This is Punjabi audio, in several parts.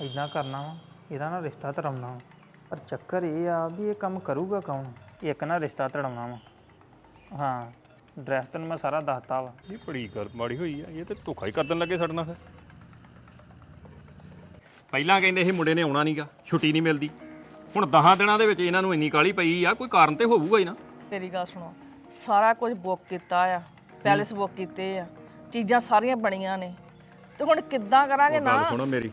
ਇਦਾਂ ਕਰਨਾ ਵਾ ਇਹਦਾ ਨਾ ਰਿਸ਼ਤਾ ਧੜਾਉਣਾ ਵਾ। ਪਰ ਚੱਕਰ ਇਹ ਆ ਵੀ ਇਹ ਕੰਮ ਕਰੂਗਾ ਕੌਣ? ਇੱਕ ਨਾ ਰਿਸ਼ਤਾ ਧੜਾਉਣਾ ਵਾ। ਹਾਂ ਡਰੈਸ ਤੈਨੂੰ ਮੈਂ ਸਾਰਾ ਦੱਸਤਾ ਵਾ। ਇਹ ਬੜੀ ਗੱਲ ਮਾੜੀ ਹੋਈ ਆ ਇਹ ਤੇ ਧੋਖਾ ਹੀ ਕਰਨ ਲੱਗੇ ਸਾਡੇ ਨਾਲ ਫਿਰ। ਪਹਿਲਾਂ ਕਹਿੰਦੇ ਇਹ ਮੁੰਡੇ ਨੇ ਆਉਣਾ ਨਹੀਂਗਾ ਛੁੱਟੀ ਨਹੀਂ ਮਿਲਦੀ। ਹੁਣ 10 ਦਿਨਾਂ ਦੇ ਵਿੱਚ ਇਹਨਾਂ ਨੂੰ ਇੰਨੀ ਕਾਲੀ ਪਈ ਆ ਕੋਈ ਕਾਰਨ ਤੇ ਹੋਊਗਾ ਹੀ ਨਾ। ਮੇਰੀ ਗੱਲ ਸੁਣੋ ਸਾਰਾ ਕੁਝ ਬੁੱਕ ਕੀਤਾ ਆ ਪੈਲਸ ਬੁੱਕ ਕੀਤੇ ਆ ਚੀਜ਼ਾਂ ਸਾਰੀਆਂ ਬਣੀਆਂ ਨੇ। ਤੇ ਹੁਣ ਕਿੱਦਾਂ ਕਰਾਂਗੇ ਨਾ ਗੱਲ ਸੁਣੋ ਮੇਰੀ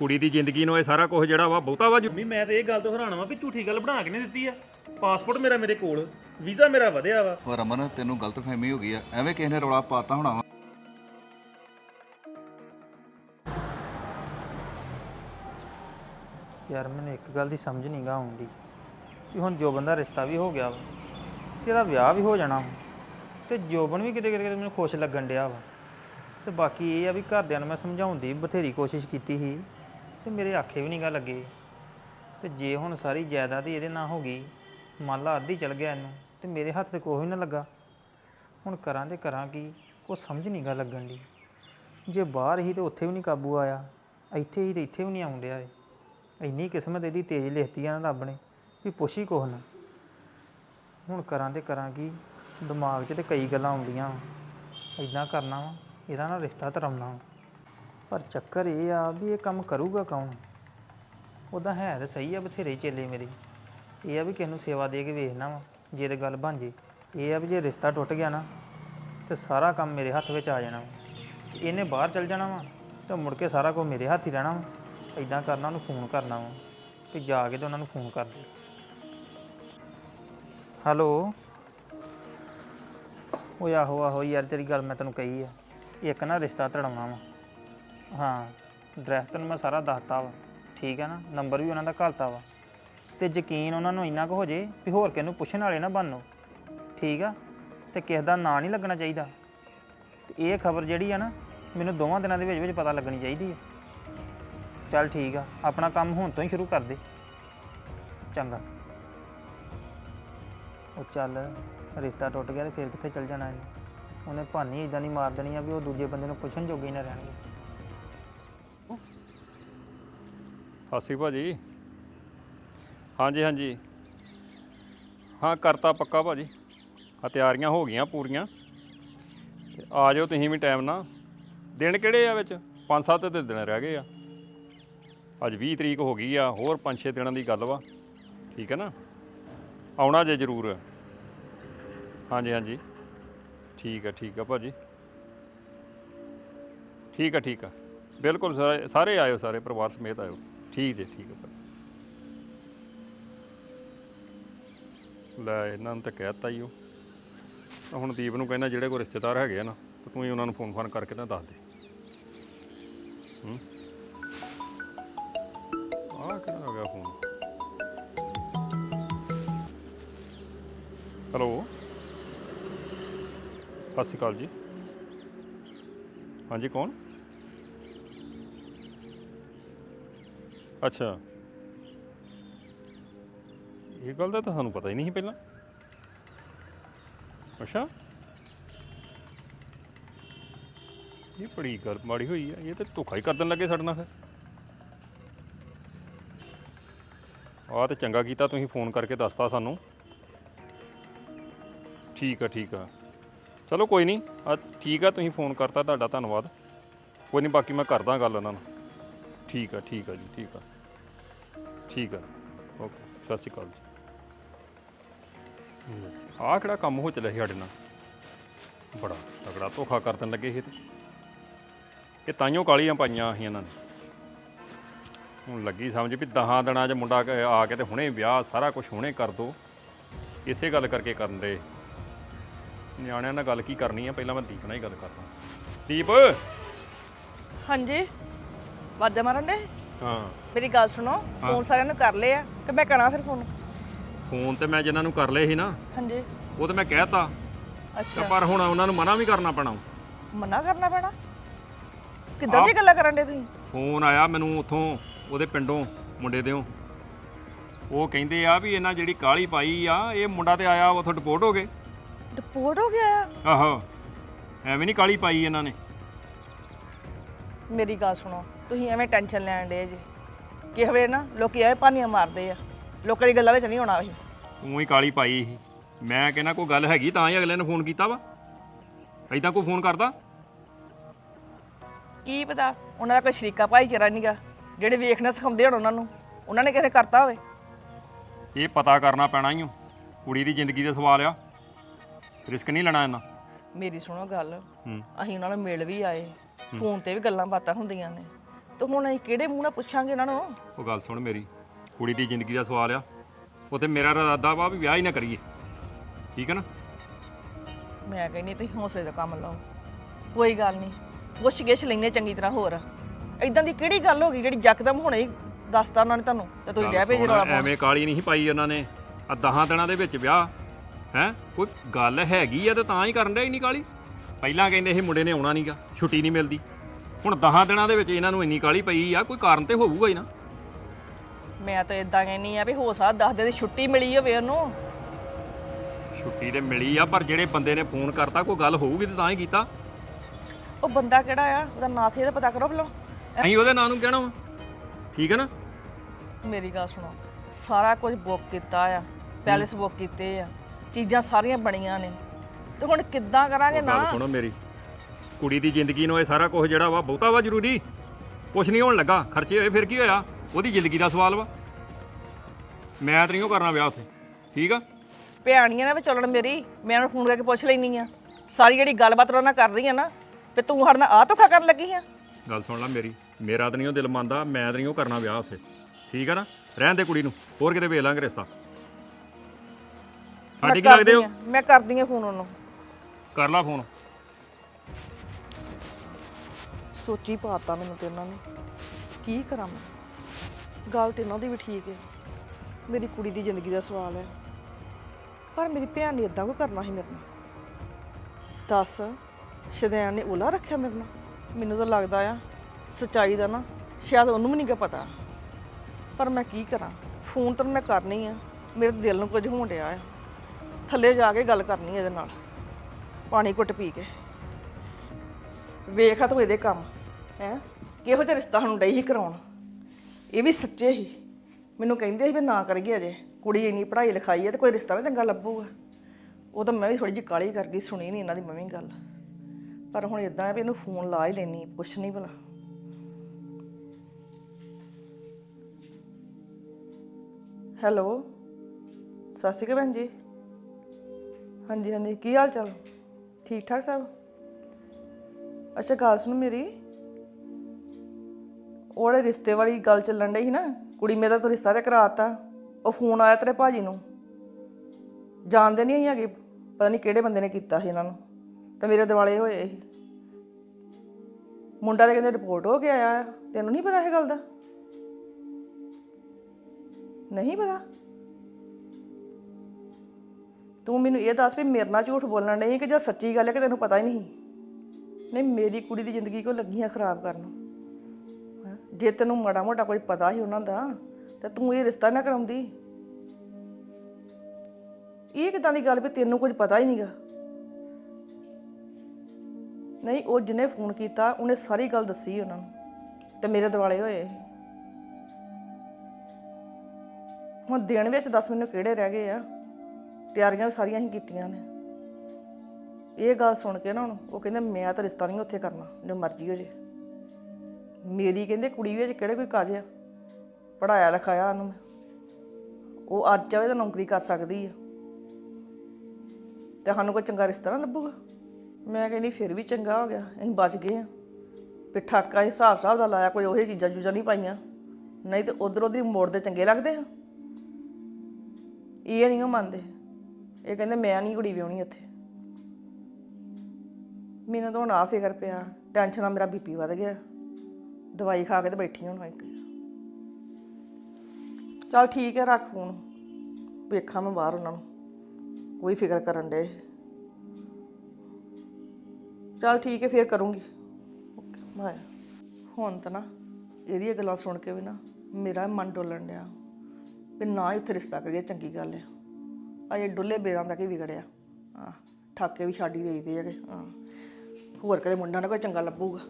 ਕੁੜੀ ਦੀ ਜ਼ਿੰਦਗੀ ਨੂੰ ਇਹ ਸਾਰਾ ਕੁਝ ਜਿਹੜਾ ਵਾ ਬਹੁਤਾ ਵਾ ਮੰਮੀ ਮੈਂ ਤੇ ਇਹ ਗੱਲ ਤੋਂ ਹੈਰਾਨ ਵਾਂ ਵੀ ਝੂਠੀ ਗੱਲ ਬਣਾ ਕੇ ਨਹੀਂ ਦਿੱਤੀ ਆ। ਪਾਸਪੋਰਟ ਮੇਰਾ ਮੇਰੇ ਕੋਲ ਵੀਜ਼ਾ ਮੇਰਾ ਵਧਿਆ ਵਾ। ਉਹ ਰਮਨ ਤੈਨੂੰ ਗਲਤਫਹਿਮੀ ਹੋ ਗਈ ਆ। ਐਵੇਂ ਕਿਸੇ ਨੇ ਰੌਲਾ ਪਾਤਾ ਹੋਣਾ ਵਾ? ਯਾਰ ਮੈਨੂੰ ਇੱਕ ਗੱਲ ਦੀ ਸਮਝ ਨਹੀਂ ਗਾ ਆਉਂਦੀ ਕਿ ਹੁਣ ਜੋ ਬੰਦਾ ਰਿਸ਼ਤਾ ਵੀ ਹੋ ਗਿਆ ਵਾ ਤੇਰਾ ਵਿਆਹ ਵੀ ਹੋ ਜਾਣਾ ਵਾ ਤੇ ਜੋਬਨ ਵੀ ਕਿਤੇ ਕਿਤੇ ਕਿਤੇ ਮੈਨੂੰ ਖੁਸ਼ ਲੱਗਣ ਡਿਆ ਵਾ। ਤੇ ਬਾਕੀ ਇਹ ਆ ਵੀ ਘਰਦਿਆਂ ਨੂੰ ਮੈਂ ਸਮਝਾਉਣ ਦੀ ਬਥੇਰੀ ਕੋਸ਼ਿਸ਼ ਕੀਤੀ ਸੀ। ਤੇ ਮੇਰੇ ਆਖੇ ਵੀ ਨਹੀਂ ਗਾ ਲੱਗੇ ਤੇ ਜੇ ਹੁਣ ਸਾਰੀ ਜਾਇਦਾਦ ਹੀ ਇਹਦੇ ਨਾਲ ਹੋ ਗਈ, ਮੰਨ ਲਾ ਅੱਧੀ ਚਲ ਗਿਆ ਇਹਨੂੰ, ਤੇ ਮੇਰੇ ਹੱਥ ਤੇ ਕੋਈ ਨਾ ਲੱਗਾ। ਹੁਣ ਕਰਾਂ ਤੇ ਕਰਾਂ ਕੀ ਕੋ ਸਮਝ ਨਹੀਂ ਗਾ ਲੱਗਣ ਦੀ ਜੇ ਬਾਹਰ ਹੀ ਤੇ ਉੱਥੇ ਵੀ ਨਹੀਂ ਕਾਬੂ ਆਇਆ, ਇੱਥੇ ਹੀ ਤੇ ਇੱਥੇ ਵੀ ਨਹੀਂ ਆਉਣ ਡਿਆ ਇਹ ਇੰਨੀ ਕਿਸਮਤ ਇਹਦੀ ਤੇਜ਼ ਲਿਖਤੀ ਆ ਨਾ ਰੱਬ ਨੇ, ਵੀ ਪੁੱਛੀ ਕੁਛ ਨਾ। ਹੁਣ ਕਰਾਂ ਤੇ ਕਰਾਂ ਕੀ, ਦਿਮਾਗ 'ਚ ਤੇ ਕਈ ਗੱਲਾਂ ਆਉਂਦੀਆਂ ਇਦਾਂ ਕਰਨਾ ਵਾ, ਇਹਦਾ ਨਾਲ ਰਿਸ਼ਤਾ ਧਰਮਣਾ ਵਾ। ਪਰ ਚੱਕਰ ਇਹ ਆ ਵੀ ਇਹ ਕੰਮ ਕਰੂਗਾ ਕੌਣ? ਉਹਦਾ ਹੈ ਤਾਂ ਸਹੀ ਆ, ਬਥੇਰੇ ਚੇਲੇ ਮੇਰੇ। ਇਹ ਆ ਵੀ ਕਿਸ ਨੂੰ ਸੇਵਾ ਦੇ ਕੇ ਵੇਖਣਾ ਵਾ, ਜੇ ਤੇ ਗੱਲ ਬਣ ਜੇ। ਇਹ ਆ ਵੀ ਜੇ ਰਿਸ਼ਤਾ ਟੁੱਟ ਗਿਆ ਨਾ, ਤੇ ਸਾਰਾ ਕੰਮ ਮੇਰੇ ਹੱਥ ਵਿੱਚ ਆ ਜਾਣਾ ਵਾ। ਇਹਨੇ ਬਾਹਰ ਚਲ ਜਾਣਾ ਵਾ, ਤੇ ਮੁੜ ਕੇ ਸਾਰਾ ਕੁਝ ਮੇਰੇ ਹੱਥ ਹੀ ਰਹਿਣਾ ਵਾ। ਇਦਾਂ ਕਰਨਾ, ਉਹਨੂੰ ਫੋਨ ਕਰਨਾ ਵਾ, ਤੇ ਜਾ ਕੇ ਤੇ ਉਹਨਾਂ ਨੂੰ ਫੋਨ ਕਰ ਦੇ। ਹੈਲੋ? ਓਏ ਆਹੋ ਆਹੋ ਯਾਰ, ਤੇਰੀ ਗੱਲ ਮੈਂ ਤੈਨੂੰ ਕਹੀ ਆ। ਇੱਕ ਨਾ ਰਿਸ਼ਤਾ ਧੜਾਉਣਾ ਵਾ। ਹਾਂ ਐਡਰੈਸ ਤੈਨੂੰ ਮੈਂ ਸਾਰਾ ਦੱਸਤਾ ਵਾ। ਠੀਕ ਹੈ ਨਾ? ਨੰਬਰ ਵੀ ਉਹਨਾਂ ਦਾ ਘਲਤਾ ਵਾ। ਤੇ ਯਕੀਨ ਉਹਨਾਂ ਨੂੰ ਇੰਨਾ ਕੁ ਹੋ ਜੇ ਵੀ ਹੋਰ ਕਿਸ ਨੂੰ ਪੁੱਛਣ ਵਾਲੇ ਨਾ ਬਣੋ ਠੀਕ ਆ? ਤੇ ਕਿਸ ਦਾ ਨਾਂ ਨਹੀਂ ਲੱਗਣਾ ਚਾਹੀਦਾ। ਤੇ ਇਹ ਖਬਰ ਜਿਹੜੀ ਆ ਨਾ, ਮੈਨੂੰ ਦੋਵਾਂ ਦਿਨਾਂ ਦੇ ਵਿੱਚ ਵਿੱਚ ਪਤਾ ਲੱਗਣੀ ਚਾਹੀਦੀ ਹੈ ਚੱਲ ਠੀਕ ਆ, ਆਪਣਾ ਕੰਮ ਹੁਣ ਤੋਂ ਹੀ ਸ਼ੁਰੂ ਕਰ ਦੇ। ਚੰਗਾ। ਉਹ ਚੱਲ, ਰਿਸ਼ਤਾ ਟੁੱਟ ਗਿਆ ਤੇ ਫਿਰ ਕਿੱਥੇ ਚੱਲ ਜਾਣਾ ਇਹਨੇ? ਉਹਨੇ ਭਾਨੀ ਇਦਾਂ ਨਹੀਂ ਮਾਰ ਦੇਣੀ ਆ ਵੀ ਉਹ ਦੂਜੇ ਬੰਦੇ ਨੂੰ ਪੁੱਛਣ ਜੋਗੇ ਹੀ ਨਾ ਰਹਿਣਗੇ। ਹਾਸੀ ਭਾਜੀ। ਹਾਂਜੀ ਹਾਂਜੀ। ਹਾਂ, ਕਰਤਾ ਪੱਕਾ ਭਾਜੀ। ਆ ਤਿਆਰੀਆਂ ਹੋ ਗਈਆਂ ਪੂਰੀਆਂ। ਤੇ ਆ ਜਾਓ ਤੁਸੀਂ ਵੀ ਟਾਈਮ ਨਾਲ। ਦਿਨ ਕਿਹੜੇ ਆ ਵਿੱਚ? 5-7 ਦੇ ਦਿਨ ਰਹਿ ਗਏ ਆ। ਅੱਜ 20 ਤਰੀਕ ਹੋ ਗਈ ਆ, ਹੋਰ 5-6 ਦਿਨਾਂ ਦੀ ਗੱਲ ਵਾ। ਠੀਕ ਹੈ ਨਾ? ਆਉਣਾ ਜੇ ਜ਼ਰੂਰ। ਹਾਂਜੀ ਹਾਂਜੀ। ਠੀਕ ਆ ਠੀਕ ਆ ਭਾਜੀ। ਠੀਕ ਆ ਠੀਕ ਆ। ਬਿਲਕੁਲ ਸਾਰੇ ਸਾਰੇ ਆਇਓ, ਸਾਰੇ ਪਰਿਵਾਰ ਸਮੇਤ ਆਇਓ। ਠੀਕ ਜੀ, ਠੀਕ ਹੈ ਭਾਜੀ ਲੈ, ਇਹਨਾਂ ਨੂੰ ਤਾਂ ਕਹਿਤਾ ਹੀ ਉਹ। ਤਾਂ ਹੁਣ ਦੀਪ ਨੂੰ ਕਹਿੰਦਾ ਜਿਹੜੇ ਕੋਈ ਰਿਸ਼ਤੇਦਾਰ ਹੈਗੇ ਆ ਨਾ, ਤਾਂ ਤੂੰ ਹੀ ਉਹਨਾਂ ਨੂੰ ਫੋਨ ਫਾਨ ਕਰਕੇ ਤਾਂ ਦੱਸ ਦੇ। ਹੂੰ? ਆਹ ਕਿਹੜਾ ਆ ਗਿਆ ਫੋਨ ਹੈਲੋ? ਸਤਿ ਸ਼੍ਰੀ ਅਕਾਲ ਜੀ। ਹਾਂਜੀ, ਕੌਣ? ਅੱਛਾ। ਇਹ ਗੱਲ ਦਾ ਤਾਂ ਸਾਨੂੰ ਪਤਾ ਹੀ ਨਹੀਂ ਸੀ ਪਹਿਲਾਂ। ਅੱਛਾ। ਇਹ ਬੜੀ ਗੱਲ ਮਾੜੀ ਹੋਈ ਆ, ਇਹ ਤਾਂ ਧੋਖਾ ਹੀ ਕਰ ਕਰਨ ਲੱਗੇ ਸਾਡੇ ਨਾਲ ਫਿਰ। ਆਹ ਤੇ ਚੰਗਾ ਕੀਤਾ ਤੁਸੀਂ ਫੋਨ ਕਰਕੇ ਦੱਸਤਾ ਸਾਨੂੰ। ਠੀਕ ਆ ਠੀਕ ਆ। ਚਲੋ ਕੋਈ ਨਹੀਂ ਆ ਠੀਕ ਆ, ਤੁਸੀਂ ਫੋਨ ਕਰਤਾ, ਤੁਹਾਡਾ ਧੰਨਵਾਦ। ਕੋਈ ਨਹੀਂ, ਬਾਕੀ ਮੈਂ ਕਰਦਾ ਗੱਲ ਉਹਨਾਂ ਨਾਲ। ਠੀਕ ਆ ਠੀਕ ਆ ਜੀ, ਠੀਕ ਆ। ਠੀਕ ਆ। ਓਕੇ, ਸਤਿ ਸ਼੍ਰੀ ਅਕਾਲ ਜੀ। ਆਹ ਕਿਹੜਾ ਕੰਮ ਹੋ ਚੱਲਿਆ ਸੀ ਸਾਡੇ ਨਾਲ? ਬੜਾ ਤਗੜਾ ਧੋਖਾ ਕਰ ਦੇਣ ਲੱਗੇ ਇਹ ਤੇ। ਇਹ ਤਾਈਓ ਕਾਲੀਆਂ ਪਾਈਆਂ ਸੀ ਇਹਨਾਂ ਨੇ। ਹੁਣ ਲੱਗੀ ਸਮਝ ਵੀ ਦਹਾਂ ਦਿਨਾਂ 'ਚ ਮੁੰਡਾ ਕ- ਆ ਕੇ ਤੇ ਹੁਣੇ ਵਿਆਹ, ਸਾਰਾ ਕੁਝ ਹੁਣੇ ਕਰ ਦੋ। ਇਸੇ ਗੱਲ ਕਰਕੇ ਕਰਨ ਦੇ। ਨਿਆਣਿਆਂ ਨਾਲ ਗੱਲ ਕੀ ਕਰਨੀ ਆ? ਪਹਿਲਾਂ ਮੈਂ ਦੀਪ ਨਾਲ ਹੀ ਗੱਲ ਕਰਦਾ। ਦੀਪ! ਹਾਂਜੀ? ਵਾਜਾ ਮਾਰਨ ਦੇ? ਹਾਂ। ਮੇਰੀ ਗੱਲ ਸੁਣੋ ਫੋਨ ਸਾਰਿਆਂ ਨੂੰ ਕਰ ਲਿਆ ਕਿ ਮੈਂ ਕਰਾਂ ਫਿਰ ਫੋਨ? ਫੋਨ ਤੇ ਮੈਂ ਜਿਨ੍ਹਾਂ ਨੂੰ ਕਰ ਲਏ ਸੀ ਨਾ ਹਾਂਜੀ। ਉਹ ਤੇ ਮੈਂ ਕਹਿਤਾ। ਅੱਛਾ। ਪਰ ਹੁਣ ਉਹਨਾਂ ਨੂੰ ਮਨਾ ਵੀ ਕਰਨਾ ਪੈਣਾ। ਮਨਾ ਕਰਨਾ ਪੈਣਾ? ਕਿੱਦਾਂ ਦੀ ਗੱਲਾਂ ਕਰਨ ਦੇ ਤੁਸੀਂ? ਫੋਨ ਆਇਆ ਮੈਨੂੰ ਉਥੋਂ ਉਹਦੇ ਪਿੰਡੋਂ ਮੁੰਡੇ ਦੇਓ। ਉਹ ਕਹਿੰਦੇ ਆ ਵੀ ਇਹਨਾਂ ਜਿਹੜੀ ਕਾਲੀ ਪਾਈ ਆ ਇਹ ਮੁੰਡਾ ਤੇ ਆਇਆ ਉਥੋਂ ਡਿਪੋਰਟ ਹੋ ਗਏ। ਰਿਪੋਰਟ ਹੋ ਗਿਆ ਆਹੋ। ਐਵੇਂ ਨਹੀਂ ਕਾਲੀ ਪਾਈ ਇਹਨਾਂ ਨੇ। ਮੇਰੀ ਗੱਲ ਸੁਣੋ ਤੁਸੀਂ ਐਵੇਂ ਟੈਨਸ਼ਨ ਲੈਣ ਡੇ ਜੇ। ਕਿਸੇ ਵੇਲੇ ਨਾ ਲੋਕੀ ਐਵੇਂ ਪਾਨੀਆਂ ਮਾਰਦੇ ਆ। ਲੋਕਾਂ ਦੀ ਗੱਲਾਂ ਵਿੱਚ ਨਹੀਂ ਆਉਣਾ ਇਹ ਤੂੰ ਹੀ ਕਾਲੀ ਪਾਈ ਸੀ। ਮੈਂ ਕਹਿੰਦਾ ਕੋਈ ਗੱਲ ਹੈਗੀ ਤਾਂ ਹੀ ਅਗਲੇ ਨੇ ਫੋਨ ਕੀਤਾ ਵਾ। ਐਦਾਂ ਕੋਈ ਫੋਨ ਕਰਦਾ? ਕੀ ਪਤਾ ਉਹਨਾਂ ਦਾ ਕੋਈ ਸ਼ਰੀਕਾ ਭਾਈਚਾਰਾ ਨਹੀਂਗਾ ਜਿਹੜੇ ਵੇਖਣਾ ਸਿਖਾਉਂਦੇ ਹੋਣ ਉਹਨਾਂ ਨੂੰ ਉਹਨਾਂ ਨੇ ਕਿਸੇ ਕਰਤਾ ਹੋਵੇ। ਇਹ ਪਤਾ ਕਰਨਾ ਪੈਣਾ ਹੀ ਕੁੜੀ ਦੀ ਜ਼ਿੰਦਗੀ ਦਾ ਸਵਾਲ ਆ। ਰਿਸਕ ਨਹੀਂ ਲੈਣਾ ਇਹਨਾਂ। ਮੇਰੀ ਸੁਣੋ ਗੱਲ। ਹੂੰ। ਅਸੀਂ ਉਹਨਾਂ ਨੂੰ ਮਿਲ ਵੀ ਆਏ। ਫੋਨ ਤੇ ਵੀ ਗੱਲਾਂ ਬਾਤਾਂ ਹੁੰਦੀਆਂ ਨੇ। ਤੇ ਹੁਣ ਅਸੀਂ ਕਿਹੜੇ ਮੂੰਹ ਨਾਲ ਪੁੱਛਾਂਗੇ ਉਹਨਾਂ ਨੂੰ? ਉਹ ਗੱਲ ਸੁਣ ਮੇਰੀ ਕੁੜੀ ਦੀ ਜ਼ਿੰਦਗੀ ਦਾ ਸਵਾਲ ਆ। ਉਹ ਤੇ ਮੇਰਾ ਇਰਾਦਾ ਵਾ ਵੀ ਵਿਆਹ ਹੀ ਨਾ ਕਰੀਏ। ਠੀਕ ਹੈ ਨਾ? ਮੈਂ ਕਹਿੰਦੀ ਤੁਸੀਂ ਹੌਸਲੇ ਦਾ ਕੰਮ ਲਾਓ। ਕੋਈ ਗੱਲ ਨਹੀਂ ਪੁੱਛ ਗਿੱਛ ਲੈਣੇ ਚੰਗੀ ਤਰ੍ਹਾਂ ਹੋਰ। ਇਦਾਂ ਦੀ ਕਿਹੜੀ ਗੱਲ ਹੋ ਗਈ ਜਿਹੜੀ ਯਕਦਮ ਹੁਣੇ ਹੀ ਦੱਸਤਾ ਉਹਨਾਂ ਨੇ ਤੁਹਾਨੂੰ ਤੇ ਤੁਸੀਂ ਲੈ ਭੇਜ ਰੌਲਾ ਪਾਉਣ। ਐਵੇਂ ਕਾਲੀ ਨਹੀਂ ਸੀ ਪਾਈ ਉਹਨਾਂ ਨੇ। ਆ 10 ਦਿਨਾਂ ਦੇ ਵਿੱਚ ਵਿਆਹ ਹੈ? ਕੋਈ ਗੱਲ ਹੈਗੀ ਆ ਤੇ ਤਾਂ ਹੀ ਕਰਨ ਡਿਆ ਇੰਨੀ ਕਾਲੀ ਪਹਿਲਾਂ ਕਹਿੰਦੇ ਇਹ ਮੁੰਡੇ ਨੇ ਆਉਣਾ ਨਹੀਂਗਾ ਛੁੱਟੀ ਨਹੀਂ ਮਿਲਦੀ। ਹੁਣ 10 ਦਿਨਾਂ ਦੇ ਵਿੱਚ ਇਹਨਾਂ ਨੂੰ ਇੰਨੀ ਕਾਲੀ ਪਈ ਆ ਕੋਈ ਕਾਰਨ ਤੇ ਹੋਊਗਾ ਹੀ ਨਾ। ਮੈਂ ਤਾਂ ਇਦਾਂ ਕਹਿੰਨੀ ਆ ਵੀ ਹੋ ਸਕਦਾ ਦਸ ਦਿਨ ਦੀ ਛੁੱਟੀ ਮਿਲੀ ਹੋਵੇ ਉਹਨੂੰ। ਛੁੱਟੀ ਤੇ ਮਿਲੀ ਆ ਪਰ ਜਿਹੜੇ ਬੰਦੇ ਨੇ ਫੋਨ ਕਰਤਾ ਕੋਈ ਗੱਲ ਹੋਊਗੀ ਤੇ ਤਾਂ ਹੀ ਕੀਤਾ। ਉਹ ਬੰਦਾ ਕਿਹੜਾ ਆ? ਉਹਦਾ ਨਾਂ ਤੇ ਇਹਦਾ ਪਤਾ ਕਰੋ ਭਲਾ ਅਸੀਂ ਉਹਦੇ ਨਾਂ ਨੂੰ ਕਹਿਣਾ ਵਾ। ਠੀਕ ਹੈ ਨਾ? ਮੇਰੀ ਗੱਲ ਸੁਣੋ ਸਾਰਾ ਕੁਝ ਬੁੱਕ ਕੀਤਾ ਆ ਪੈਲਸ ਬੁੱਕ ਕੀਤੇ ਆ ਚੀਜ਼ਾਂ ਸਾਰੀਆਂ ਬਣੀਆਂ ਨੇ। ਤੇ ਹੁਣ ਕਿੱਦਾਂ ਕਰਾਂਗੇ ਨਾ ਗੱਲ ਸੁਣੋ ਮੇਰੀ। ਕੁੜੀ ਦੀ ਜ਼ਿੰਦਗੀ ਨੂੰ ਇਹ ਸਾਰਾ ਕੁਝ ਜਿਹੜਾ ਵਾ ਬਹੁਤਾ ਵਾ ਜ਼ਰੂਰੀ। ਕੁਛ ਨਹੀਂ ਹੋਣ ਲੱਗਾ ਖਰਚੇ ਹੋਏ ਫਿਰ ਕੀ ਹੋਇਆ? ਉਹਦੀ ਜ਼ਿੰਦਗੀ ਦਾ ਸਵਾਲ ਵਾ। ਮੈਂ ਤਾਂ ਨਹੀਂ ਉਹ ਕਰਨਾ ਵਿਆਹ ਉੱਥੇ ਠੀਕ ਆ? ਭਿਆਣੀਆਂ ਨੇ ਵੀ ਚੱਲਣ ਮੇਰੀ ਮੈਂ ਉਹਨੂੰ ਫੋਨ ਕਰਕੇ ਪੁੱਛ ਲੈਣੀ ਆ। ਸਾਰੀ ਜਿਹੜੀ ਗੱਲਬਾਤ ਉਹਨਾਂ ਨਾਲ ਕਰ ਰਹੀ ਆ ਨਾ ਤੇ ਤੂੰ ਨਾਲ ਆ ਧੋਖਾ ਕਰਨ ਲੱਗੀ ਆ? ਗੱਲ ਸੁਣ ਲੈ ਮੇਰੀ ਮੇਰਾ ਤਾਂ ਨਹੀਂ ਉਹ ਦਿਲ ਮੰਨਦਾ ਮੈਂ ਤਾਂ ਨਹੀਂ ਉਹ ਕਰਨਾ ਵਿਆਹ ਉੱਥੇ ਠੀਕ ਆ ਨਾ? ਰਹਿਣ ਦੇ ਕੁੜੀ ਨੂੰ ਹੋਰ ਕਿਤੇ ਵੇਖ ਲਾਂਗੇ ਰਿਸ਼ਤਾ। ਸਾਡੀ ਕੀ ਲੱਗਦੇ ਹੋ? ਮੈਂ ਕਰਦੀ ਆ ਫੋਨ ਉਹਨੂੰ। ਕਰ ਲਾ ਫੋਨ। ਸੋਚੀ ਪਾਤਾ ਮੈਨੂੰ ਤੇ ਉਹਨਾਂ ਨੇ। ਕੀ ਕਰਾਂ ਮੈਂ? ਗੱਲ ਤੇ ਇਹਨਾਂ ਦੀ ਵੀ ਠੀਕ ਹੈ। ਮੇਰੀ ਕੁੜੀ ਦੀ ਜ਼ਿੰਦਗੀ ਦਾ ਸਵਾਲ ਹੈ। ਪਰ ਮੇਰੀ ਭੈਣ ਨੇ ਇਦਾਂ ਕੋ ਕਰਨਾ ਸੀ ਮੇਰੇ ਨਾਲ। ਦੱਸ ਸ਼ਦੈਨ ਨੇ ਉਹਲਾ ਰੱਖਿਆ ਮੇਰੇ ਨਾਲ? ਮੈਨੂੰ ਤਾਂ ਲੱਗਦਾ ਆ, ਸੱਚਾਈ ਦਾ ਨਾ, ਸ਼ਾਇਦ ਉਹਨੂੰ ਵੀ ਨਹੀਂ ਗਾ ਪਤਾ। ਪਰ ਮੈਂ ਕੀ ਕਰਾਂ? ਫੋਨ ਤਾਂ ਮੈਂ ਕਰਨੀ ਆ। ਮੇਰੇ ਦਿਲ ਨੂੰ ਕੁਝ ਹੋਣ ਡਿਆ ਆ। ਥੱਲੇ ਜਾ ਕੇ ਗੱਲ ਕਰਨੀ ਇਹਦੇ ਨਾਲ। ਪਾਣੀ ਘੁੱਟ ਪੀ ਕੇ। ਵੇਖਾ ਤੂੰ ਇਹਦੇ ਕੰਮ। ਹੈ? ਕਿਹੋ ਜਿਹਾ ਰਿਸ਼ਤਾ ਸਾਨੂੰ ਡਈ ਹੀ ਕਰਾਉਣ? ਇਹ ਵੀ ਸੱਚੇ ਹੀ। ਮੈਨੂੰ ਕਹਿੰਦੇ ਸੀ ਵੀ ਨਾ ਕਰੀਏ ਅਜੇ। ਕੁੜੀ ਇੰਨੀ ਪੜ੍ਹਾਈ ਲਿਖਾਈ ਹੈ ਤੇ ਕੋਈ ਰਿਸ਼ਤਾ ਨਾ ਚੰਗਾ ਲੱਭੂਗਾ। ਉਹ ਤਾਂ ਮੈਂ ਵੀ ਥੋੜੀ ਜਿਹੀ ਕਾਲੀ ਕਰ ਗਈ, ਸੁਣੀ ਨਹੀਂ ਇਹਨਾਂ ਦੀ ਮੰਮੀ ਗੱਲ। ਪਰ ਹੁਣ ਇਦਾਂ ਹੈ ਵੀ ਇਹਨੂੰ ਫੋਨ ਲਾ ਹੀ ਲੈਣੀ ਪੁੱਛ ਨਹੀਂ ਭਲਾ। ਹੈਲੋ? ਸਤਿ ਸ਼੍ਰੀ ਅਕਾਲ ਭੈਣ ਜੀ। ਹਾਂਜੀ ਹਾਂਜੀ। ਕੀ ਹਾਲ ਚਾਲ? ਠੀਕ ਠਾਕ ਸਭ? ਅੱਛਾ, ਗੱਲ ਸੁਣ ਮੇਰੀ। ਉਹਦੇ ਰਿਸ਼ਤੇ ਵਾਲੀ ਗੱਲ ਚੱਲਣ ਡਈ ਸੀ ਨਾ, ਕੁੜੀ ਮੇਰਾ ਤਾਂ ਰਿਸ਼ਤਾ ਤੇ ਕਰਾਤਾ, ਉਹ ਫੋਨ ਆਇਆ ਤੇਰੇ ਭਾਜੀ ਨੂੰ। ਜਾਣਦੇ ਨਹੀਂ ਹੈਗੇ, ਪਤਾ ਨਹੀਂ ਕਿਹੜੇ ਬੰਦੇ ਨੇ ਕੀਤਾ ਸੀ ਇਹਨਾਂ ਨੂੰ, ਤੇ ਮੇਰੇ ਦਿਵਾਲੇ ਹੋਏ ਸੀ ਮੁੰਡਾ ਦੇ ਕਹਿੰਦੇ ਰਿਪੋਰਟ ਹੋ ਕੇ ਆਇਆ ਆ। ਤੈਨੂੰ ਨਹੀਂ ਪਤਾ ਇਹ ਗੱਲ ਦਾ? ਨਹੀਂ ਪਤਾ। ਤੂੰ ਮੈਨੂੰ ਇਹ ਦੱਸ ਵੀ ਮੇਰੇ ਨਾਲ ਝੂਠ ਬੋਲਣ ਨਹੀਂ ਕਿ ਜਾਂ ਸੱਚੀ ਗੱਲ ਹੈ ਕਿ ਤੈਨੂੰ ਪਤਾ ਹੀ ਨਹੀਂ? ਨਹੀਂ, ਮੇਰੀ ਕੁੜੀ ਦੀ ਜ਼ਿੰਦਗੀ ਕੋ ਲੱਗੀਆਂ ਖਰਾਬ ਕਰਨ ਜੇ ਤੈਨੂੰ ਮਾੜਾ ਮੋਟਾ ਕੋਈ ਪਤਾ ਹੀ ਉਹਨਾਂ ਦਾ, ਤੇ ਤੂੰ ਇਹ ਰਿਸ਼ਤਾ ਨਾ ਕਰਾਉਂਦੀ। ਇਹ ਕਿਦਾਂ ਦੀ ਗੱਲ ਵੀ ਤੈਨੂੰ ਕੁਝ ਪਤਾ ਹੀ ਨਹੀਂਗਾ। ਨਹੀਂ, ਉਹ ਜਿਹਨੇ ਫੋਨ ਕੀਤਾ, ਉਹਨੇ ਸਾਰੀ ਗੱਲ ਦੱਸੀ ਉਹਨਾਂ ਨੂੰ, ਤੇ ਮੇਰੇ ਦਿਵਾਲੇ ਹੋਏ ਇਹ। ਹੁਣ ਦਿਨ ਵਿੱਚ ਦੱਸ ਮੈਨੂੰ ਕਿਹੜੇ ਰਹਿ ਗਏ ਆ, ਤਿਆਰੀਆਂ ਸਾਰੀਆਂ ਹੀ ਕੀਤੀਆਂ ਨੇ। ਇਹ ਗੱਲ ਸੁਣ ਕੇ ਨਾ ਹੁਣ ਉਹ ਕਹਿੰਦੇ, ਮੈਂ ਤਾਂ ਰਿਸ਼ਤਾ ਨਹੀਂ ਉੱਥੇ ਕਰਨਾ, ਜੋ ਮਰਜ਼ੀ ਹੋ ਜੇ। ਮੇਰੀ ਕਹਿੰਦੇ ਕੁੜੀ ਵਿੱਚ ਕਿਹੜੇ ਕੋਈ ਕਾਜ ਆ? ਪੜਾਇਆ ਲਿਖਾਇਆ ਉਹਨੂੰ ਮੈਂ। ਉਹ ਅੱਜ ਚਾਹੇ ਤਾਂ ਨੌਕਰੀ ਕਰ ਸਕਦੀ ਆ। ਤੇ ਸਾਨੂੰ ਕੋਈ ਚੰਗਾ ਰਿਸ਼ਤਾ ਨਾ ਲੱਭੂਗਾ। ਮੈਂ ਕਹਿੰਦੀ ਫਿਰ ਵੀ ਚੰਗਾ ਹੋ ਗਿਆ, ਅਸੀਂ ਬਚ ਗਏ ਆ। ਵੀ ਠਾਕਾ ਹਿਸਾਬ ਹਿਸਾਬ ਦਾ ਲਾਇਆ, ਕੋਈ ਉਹੇ ਚੀਜ਼ਾਂ ਚੂਜ਼ਾਂ ਨਹੀਂ ਪਾਈਆਂ। ਨਹੀਂ ਤੇ ਉਧਰ ਉਧਰ ਮੋੜ ਦੇ ਚੰਗੇ ਲੱਗਦੇ ਆ। ਇਹ ਨਹੀਂ ਉਹ ਮੰਨਦੇ। ਇਹ ਕਹਿੰਦੇ ਮੈਂ ਨਹੀਂ ਕੁੜੀ ਵਿਆਹਣੀ ਇੱਥੇ ਮੈਨੂੰ ਤਾਂ ਹੁਣ ਆ ਫਿਕਰ ਪਿਆ, ਟੈਨਸ਼ਨ ਨਾਲ ਮੇਰਾ ਬੀਪੀ ਵੱਧ ਗਿਆ। ਦਵਾਈ ਖਾ ਕੇ ਤੇ ਬੈਠੀ ਹੁਣ ਇੱਕ। ਚਲ ਠੀਕ ਹੈ, ਰੱਖ ਫੋਨ। ਵੇਖਾਂ ਮੈਂ ਬਾਹਰ ਉਹਨਾਂ ਨੂੰ। ਕੋਈ ਫਿਕਰ ਕਰਨ ਦੇ ਚਲ ਠੀਕ ਹੈ, ਫੇਰ ਕਰੂੰਗੀ। Okay, bye. ਹੁਣ ਤਾਂ ਨਾ, ਇਹਦੀਆਂ ਗੱਲਾਂ ਸੁਣ ਕੇ ਵੀ ਨਾ ਮੇਰਾ ਮਨ ਡੋਲਣ ਡਿਆ। ਵੀ ਨਾ ਇੱਥੇ ਰਿਸ਼ਤਾ ਕਰੀਏ, ਚੰਗੀ ਗੱਲ ਆ। ਅਜੇ ਡੁੱਲੇ ਬੇਰਾਂ ਦਾ ਕੀ ਵਿਗੜਿਆ। ਆ ਠਾਕੇ ਵੀ ਛਾੜੀ ਦੇਈਦੇ ਹੈਗੇ। ਹਾਂ। ਹੋਰ ਕਦੇ ਮੁੰਡਾ ਨਾ ਕੋਈ ਚੰਗਾ ਲੱਭੂਗਾ।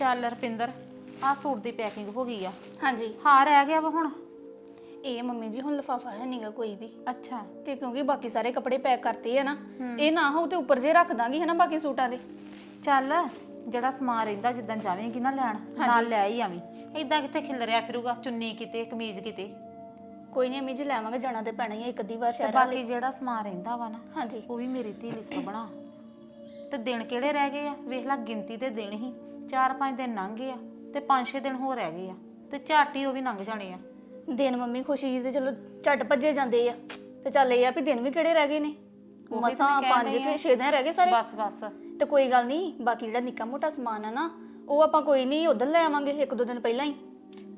ਚੱਲ ਰਪਿੰਦਰ ਆਹ ਸੂਟ ਦੀ ਪੈਕਿੰਗ ਹੋ ਗਈ ਆ। ਹਾਂਜੀ। ਹਾਂ ਰਹਿ ਗਿਆ ਵਾ ਹੁਣ? ਇਹ ਮੰਮੀ ਜੀ ਹੁਣ ਲਫਾਫਾ ਹੈ ਨਹੀਂਗਾ ਕੋਈ ਵੀ। ਅੱਛਾ। ਤੇ ਕਿਉਂਕਿ ਬਾਕੀ ਸਾਰੇ ਕੱਪੜੇ ਪੈਕ ਕਰਤੇ ਆ ਨਾ ਇਹ ਨਾ ਹੋ ਤੇ ਉੱਪਰ ਜੇ ਰੱਖ ਦਾਂਗੀ ਹੈ ਨਾ ਬਾਕੀ ਸੂਟਾਂ ਦੇ। ਚੱਲ ਜਿਹੜਾ ਸਮਾਨ ਰਹਿੰਦਾ ਜਿੱਦਾਂ ਜਾਵੇਂਗੀ ਨਾ ਲੈਣ ਨਾਲ ਲੈ ਹੀ ਆਵੀਂ। ਇਦਾਂ ਕਿੱਥੇ ਖਿਲਰਿਆ ਫਿਰੂਗਾ ਚੁੰਨੀ ਕਿਤੇ ਕਮੀਜ਼ ਕਿਤੇ? ਕੋਈ ਨਹੀਂ ਅਮੀ ਜੀ ਲੈਵਾਂਗੇ ਜਾਣਾ ਤੇ ਪੈਣਾ ਹੀ ਆ ਇੱਕ ਅੱਧੀ ਵਾਰ ਤੇ ਸ਼ਹਿਰ ਬਾਕੀ ਜਿਹੜਾ ਸਮਾਨ ਰਹਿੰਦਾ ਵਾ ਨਾ ਹਾਂਜੀ। ਉਹ ਵੀ ਮੇਰੀ ਧੀ ਲਿਸਟ ਬਣਾ। ਤੇ ਦਿਨ ਕਿਹੜੇ ਰਹਿ ਗਏ ਆ? ਵੇਖ ਲੈ ਗਿਣਤੀ ਦੇ ਦਿਨ ਹੀ। 4-5 ਦਿਨ ਲੰਘ ਗਏ ਆ ਤੇ 5-6 ਦਿਨ ਹੋਰ ਰਹਿ ਗਏ ਆ ਤੇ ਝੱਟ ਹੀ ਉਹ ਵੀ ਲੰਘ ਜਾਣੇ ਆ। ਦਿਨ ਮੰਮੀ ਖੁਸ਼ੀ ਜੀ ਤੇ ਚਲੋ ਝੱਟ ਭੱਜੇ ਜਾਂਦੇ ਆ। ਤੇ ਚੱਲ ਇਹ ਆ ਵੀ ਦਿਨ ਵੀ ਕਿਹੜੇ ਰਹਿ ਗਏ ਨੇ? ਤਾਂ ਮਸਾਂ ਮੈਂ ਕਹਿਣ ਪੰਜ ਡਈ ਕਿ ਆ। 6 ਦਿਨ ਰਹਿ ਗਏ ਸਾਰੇ? ਬਸ ਬਸ। ਤੇ ਕੋਈ ਗੱਲ ਨਹੀਂ ਬਾਕੀ ਜਿਹੜਾ ਨਿੱਕਾ ਮੋਟਾ ਸਮਾਨ ਆ ਨਾ ਉਹ ਆਪਾਂ ਕੋਈ ਨਹੀਂ ਉਧਰ ਲੈ ਆਵਾਂਗੇ ਇੱਕ ਦੋ ਦਿਨ ਪਹਿਲਾਂ ਹੀ।